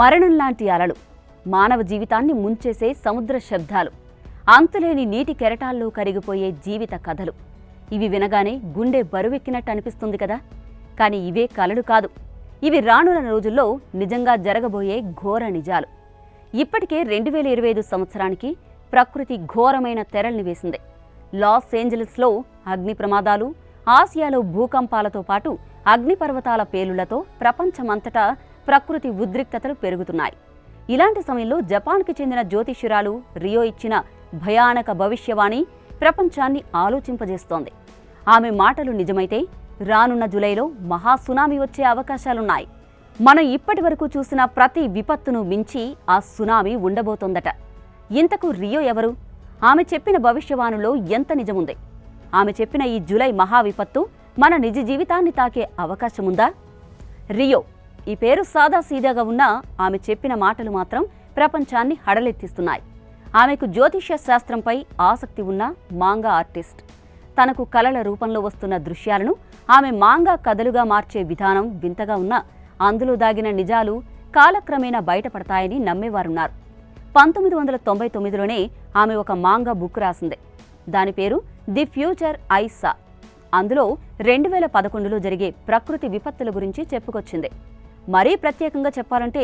మరణం లాంటి అలలు. మానవ జీవితాన్ని ముంచేసే సముద్ర శబ్దాలు. అంతులేని నీటి కెరటాల్లో కరిగిపోయే జీవిత కథలు. ఇవి వినగానే గుండె బరువెక్కినట్టు అనిపిస్తుంది కదా. కానీ ఇవే కలలు కాదు. ఇవి రానున్న రోజుల్లో నిజంగా జరగబోయే ఘోర నిజాలు. ఇప్పటికే రెండు వేల ఇరవై ఐదు సంవత్సరానికి ప్రకృతి ఘోరమైన తెరల్ని వేసింది. లాస్ ఏంజలస్లో అగ్ని ప్రమాదాలు ఆసియాలో భూకంపాలతో పాటు అగ్నిపర్వతాల పేలులతో ప్రపంచమంతటా ప్రకృతి ఉద్రిక్తతలు పెరుగుతున్నాయి. ఇలాంటి సమయంలో జపాన్కి చెందిన జ్యోతిష్యురాలు రియో ఇచ్చిన భయానక భవిష్యవాణి ప్రపంచాన్ని ఆలోచింపజేస్తోంది. ఆమె మాటలు నిజమైతే రానున్న జులైలో మహా సునామీ వచ్చే అవకాశాలున్నాయి. మనం ఇప్పటి వరకు చూసిన ప్రతి విపత్తును మించి ఆ సునామీ ఉండబోతోందట. ఇంతకు రియో ఎవరు? ఆమె చెప్పిన భవిష్యవాణిలో ఎంత నిజముంది? ఆమె చెప్పిన ఈ జులై మహా విపత్తు మన నిజ జీవితాన్ని తాకే అవకాశముందా? రియో ఈ పేరు సాదాసీదాగా ఉన్నా ఆమె చెప్పిన మాటలు మాత్రం ప్రపంచాన్ని హడలెత్తిస్తున్నాయి. ఆమెకు జ్యోతిష్య శాస్త్రంపై ఆసక్తి ఉన్న మాంగా ఆర్టిస్ట్. తనకు కలల రూపంలో వస్తున్న దృశ్యాలను ఆమె మాంగా కథలుగా మార్చే విధానం వింతగా ఉన్నా అందులో దాగిన నిజాలు కాలక్రమేణా బయటపడతాయని నమ్మేవారున్నారు. పంతొమ్మిది వందల తొంభై తొమ్మిదిలోనే ఆమె ఒక మాంగా బుక్ రాసింది. దాని పేరు ది ఫ్యూచర్ ఐసా. అందులో రెండు వేల పదకొండులో జరిగే ప్రకృతి విపత్తుల గురించి చెప్పుకొచ్చింది. మరీ ప్రత్యేకంగా చెప్పాలంటే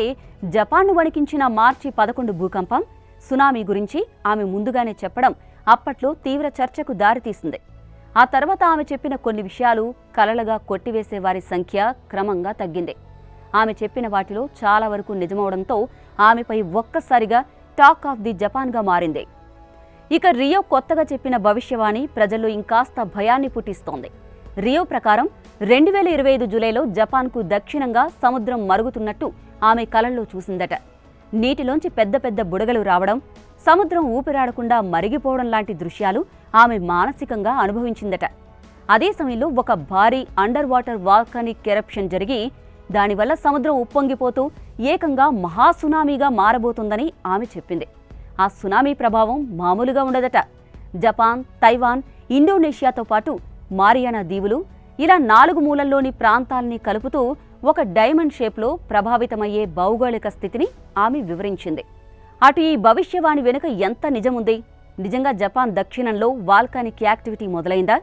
జపాన్ను వణికించిన మార్చి పదకొండు భూకంపం సునామీ గురించి ఆమె ముందుగానే చెప్పడం అప్పట్లో తీవ్ర చర్చకు దారితీసింది. ఆ తర్వాత ఆమె చెప్పిన కొన్ని విషయాలు కలలుగా కొట్టివేసే వారి సంఖ్య క్రమంగా తగ్గింది. ఆమె చెప్పిన వాటిలో చాలా వరకు నిజమవడంతో ఆమెపై ఒక్కసారిగా టాక్ ఆఫ్ ది జపాన్గా మారింది. ఇక రియో కొత్తగా చెప్పిన భవిష్యవాణి ప్రజల్లో ఇంకాస్త భయాన్ని పుట్టిస్తోంది. రియో ప్రకారం రెండు వేల ఇరవై ఐదు జూలైలో జపాన్కు దక్షిణంగా సముద్రం మరుగుతున్నట్టు ఆమె కలల్లో చూసిందట. నీటిలోంచి పెద్ద పెద్ద బుడగలు రావడం సముద్రం ఊపిరాడకుండా మరిగిపోవడం లాంటి దృశ్యాలు ఆమె మానసికంగా అనుభవించిందట. అదే సమయంలో ఒక భారీ అండర్ వాటర్ వాల్కానిక్ కెరప్షన్ జరిగి దానివల్ల సముద్రం ఉప్పొంగిపోతూ ఏకంగా మహాసునామీగా మారబోతుందని ఆమె చెప్పింది. ఆ సునామీ ప్రభావం మామూలుగా ఉండదట. జపాన్ తైవాన్ ఇండోనేషియాతో పాటు మారియానా దీవులు ఇలా నాలుగు మూలల్లోని ప్రాంతాల్ని కలుపుతూ ఒక డైమండ్ షేప్లో ప్రభావితమయ్యే భౌగోళిక స్థితిని ఆమె వివరించింది. అటు ఈ భవిష్యవాణి వెనుక ఎంత నిజముంది? నిజంగా జపాన్ దక్షిణంలో వాల్కానిక్ యాక్టివిటీ మొదలైందా?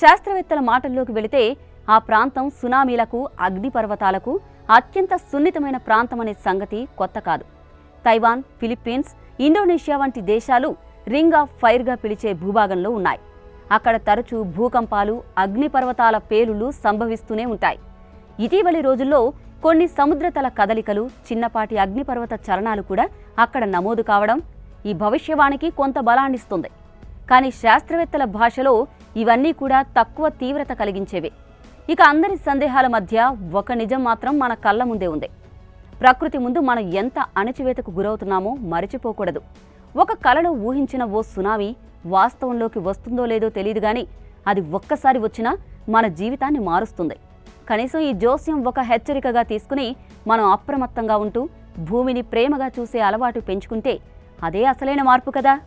శాస్త్రవేత్తల మాటల్లోకి వెళితే ఆ ప్రాంతం సునామీలకు అగ్నిపర్వతాలకు అత్యంత సున్నితమైన ప్రాంతమనే సంగతి కొత్త కాదు. తైవాన్ ఫిలిప్పీన్స్ ఇండోనేషియా వంటి దేశాలు రింగ్ ఆఫ్ ఫైర్గా పిలిచే భూభాగంలో ఉన్నాయి. అక్కడ తరచూ భూకంపాలు అగ్నిపర్వతాల పేలుళ్ళు సంభవిస్తూనే ఉంటాయి. ఇటీవలి రోజుల్లో కొన్ని సముద్రతల కదలికలు చిన్నపాటి అగ్నిపర్వత చలనాలు కూడా అక్కడ నమోదు కావడం ఈ భవిష్యవాణికి కొంత బలాన్నిస్తుంది. కానీ శాస్త్రవేత్తల భాషలో ఇవన్నీ కూడా తక్కువ తీవ్రత కలిగించేవే. ఇక అందరి సందేహాల మధ్య ఒక నిజం మాత్రం మన కళ్ళ ముందే ఉంది. ప్రకృతి ముందు మనం ఎంత అణచివేతకు గురవుతున్నామో మరిచిపోకూడదు. ఒక కలలో ఊహించిన ఓ సునామీ వాస్తవంలోకి వస్తుందో లేదో తెలియదు కానీ అది ఒక్కసారి వచ్చినా మన జీవితాన్ని మారుస్తుంది. కనీసం ఈ జోస్యం ఒక హెచ్చరికగా తీసుకుని మనం అప్రమత్తంగా ఉంటూ భూమిని ప్రేమగా చూసే అలవాటు పెంచుకుంటే అదే అసలైన మార్పు కదా?